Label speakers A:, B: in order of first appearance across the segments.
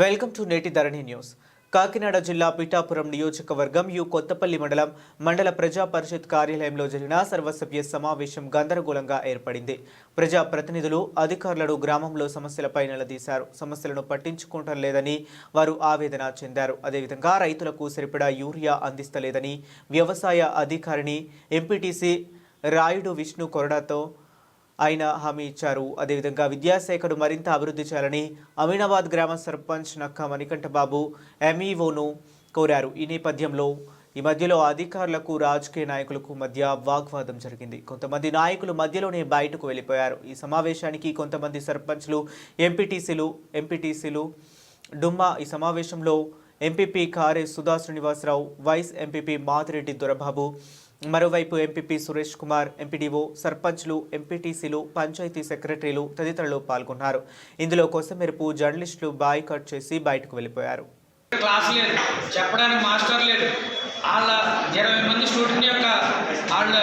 A: Welcome to నేటి ధరణి news. Kakinada జిల్లా పిఠాపురం నియోజకవర్గం యు కొత్తపల్లి మండలం మండల ప్రజా పరిషత్ కార్యాలయంలో జరిగిన సర్వసభ్య సమావేశం గందరగోళంగా ఏర్పడింది. ప్రజా ప్రతినిధులు అధికారులను గ్రామంలో సమస్యలపై నిలదీశారు. సమస్యలను పట్టించుకోవటం లేదని వారు ఆవేదన చెందారు. అదేవిధంగా రైతులకు సరిపడా యూరియా అందిస్తలేదని వ్యవసాయ అధికారిని ఎంపీటీసీ రాయుడు విష్ణు కొరడాతో ఆయన హామీ ఇచ్చారు. అదేవిధంగా విద్యాశాఖను మరింత అభివృద్ధి చేయాలని అమీనాబాద్ గ్రామ సర్పంచ్ నక్క మణికంఠబాబు ఎంఈఓను కోరారు. ఈ నేపథ్యంలో ఈ మధ్యలో అధికారులకు రాజకీయ నాయకులకు మధ్య వాగ్వాదం జరిగింది. కొంతమంది నాయకులు మధ్యలోనే బయటకు వెళ్ళిపోయారు. ఈ సమావేశానికి కొంతమంది సర్పంచ్లు ఎంపీటీసీలు ఎంపీటీసీలు డుమ్మా ఈ సమావేశంలో MPP Kare Sudha Srinivasarao vice MPP Mathireddy Dorababu మరోవైపు ఎంపీపీ సురేష్ కుమార్ ఎంపీడీఓ సర్పంచ్లు ఎంపీటీసీలు పంచాయతీ సెక్రటరీలు తదితరులు పాల్గొన్నారు. ఇందులో కొసమెరుపు జర్నలిస్టులు బాయ్కట్ చేసి బయటకు వెళ్ళిపోయారు.
B: క్లాస్ లేదు. చెప్పడానికి మాస్టర్ లేదు వాళ్ళ ఇరవై మంది స్టూడెంట్ యొక్క వాళ్ళ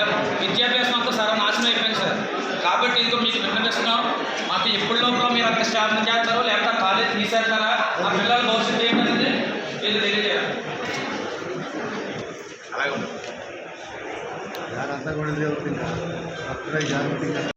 B: విద్యాభ్యాసం అంతా సర్వనాశనం అయిపోయింది సార్. కాబట్టి ఇదిగో మీకు విన్నపిస్తున్నాం మాకు ఎప్పుడు లోపల మీరు అక్కడ స్టాఫ్ చేస్తారో లేకపోతే కాలేజ్ తీసేస్తారా? మా పిల్లల భవిష్యత్తు ఏంటనేది వీళ్ళు తెలియజేయాలి.
C: রাস্তা করে দেওয়া কিনা আপনারাই জানেন কিনা।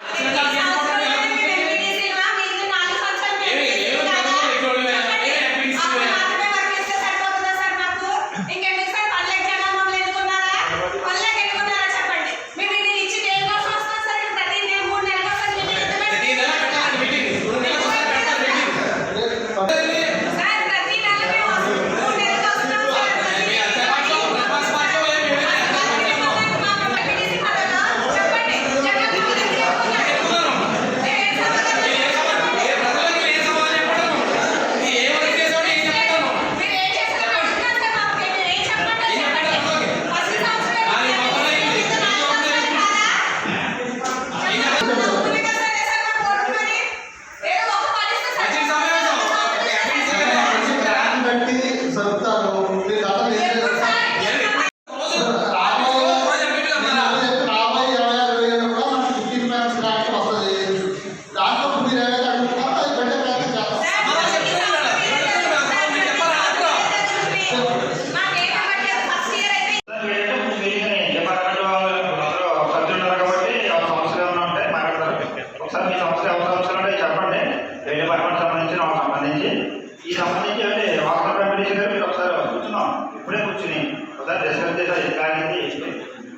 C: ఒకసారి డిస్కస్ చేసారు ఏ కాగింది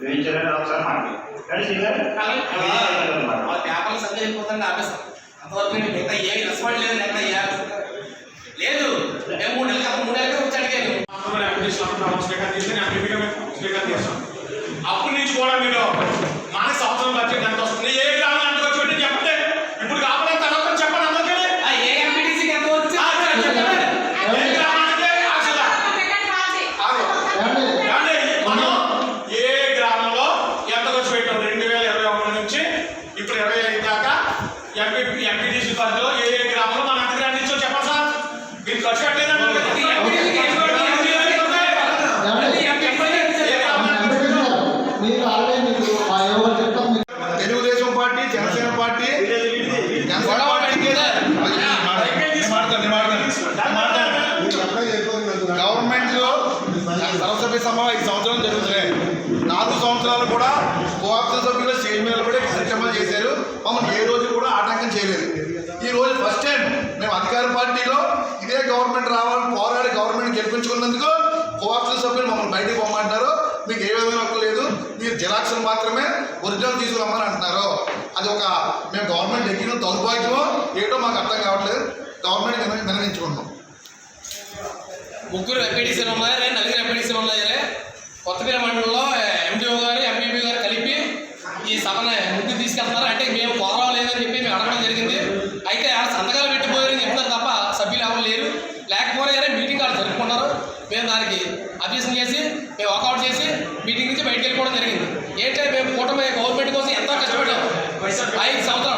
C: వేయించారని ఒకసారి మాట్లాడి కానీ శ్రీ గారు
D: ఆ పేపర్లు సబ్జెక్ట్ అయిపోతుంది ఆపేస్తాం అంతవరకు మిగతా ఏ రెస్పాండ్ లేదు మిగతా ఏ లేదు మేము మూడు నెలల మూడు నెలలకి వచ్చి అడిగాను
E: అప్పటి నుంచి కూడా మీరు మన సంవత్సరం బడ్జెట్ ఎంత వస్తుంది ఏ గ్రామం ఎంత ఖర్చు పెట్టి చెప్పండి ఇప్పుడు కాకుండా తర్వాత చెప్పండి అందరికీ
D: ఆ ఏ ఎంపీటీసీకి ఎంత వచ్చి
E: ఆ, చెప్పండి ఏ గ్రామానికి అసలు ఆగు.
F: ఏమండి?
E: ఏమండి? మనం ఏ గ్రామంలో ఎంత ఖర్చు పెట్టాం రెండు వేల ఇరవై ఒకటి నుంచి ఇప్పుడు ఇరవై ఐదు దాకా ఎంపీ ఎంపీటీసీ పరిధిలో ఏ ఏ గ్రామంలో మనం ఎంత గ్రామం ఇచ్చో చెప్పండి సార్ మీరు ఖర్చు పెట్టలేదంటే
F: మీకు ఆల్రెడీ మీకు మా ఎవరు చెప్తాం మీకు
G: తెలుగుదేశం పార్టీ జనసేన పార్టీ జనసేన పార్టీకి గవర్నమెంట్ సర్వసభ్య సభ ఈ సంవత్సరం జరుగుతున్నాయి. నాలుగు సంవత్సరాలు కూడా కోఆప్షన్ సభ్యులు స్టేజ్ మీద కూడా కార్యక్రమాలు చేశారు. మమ్మల్ని ఏ రోజు కూడా ఆటంకం చేయలేదు. ఈ రోజు ఫస్ట్ టైం మేము అధికార పార్టీలో ఇదే గవర్నమెంట్ రావాలని పోరాడి గవర్నమెంట్ గెలిపించుకున్నందుకు కోఆప్షన్ సభ్యులు మమ్మల్ని బయటకు పోమంటారు మీకు ఏ విధమైన హక్కు లేదు. మీరు జిరాక్స్లు మాత్రమే ఒరిజినల్ తీసుకురమ్మని అంటున్నారు. అది ఒక మేము గవర్నమెంట్ ఎక్కిన దౌర్భాగ్యమో ఏటో మాకు అర్థం కావట్లేదు. గవర్నమెంట్ విన-
D: ముగ్గురు ఎంపీటీసీలు ఉన్నారు నలుగురు ఎంపీటీసీలు ఉన్నారు కొత్తపల్లి మండలంలో ఎండిఓ గారు ఎంపీపీ గారు కలిపి ఈ సభను ముందుకు తీసుకెళ్తున్నారు. అంటే మేము పోరాలేదని చెప్పి మేము అడగడం జరిగింది. అయితే ఆ సంతకాలు పెట్టిపోయారని చెప్తారు తప్ప సభ్యులు ఎవరు లేరు. లేకపోతే మీటింగ్ వాళ్ళు జరుపుకున్నారు మేము దానికి అభ్యసం చేసి మేము వాకౌట్ చేసి మీటింగ్ నుంచి బయటకు వెళ్ళిపోవడం జరిగింది. ఏంటంటే మేము కూటమి గవర్నమెంట్ కోసం ఎంతో కష్టపడ్డాం. ఐదు సంవత్సరాలు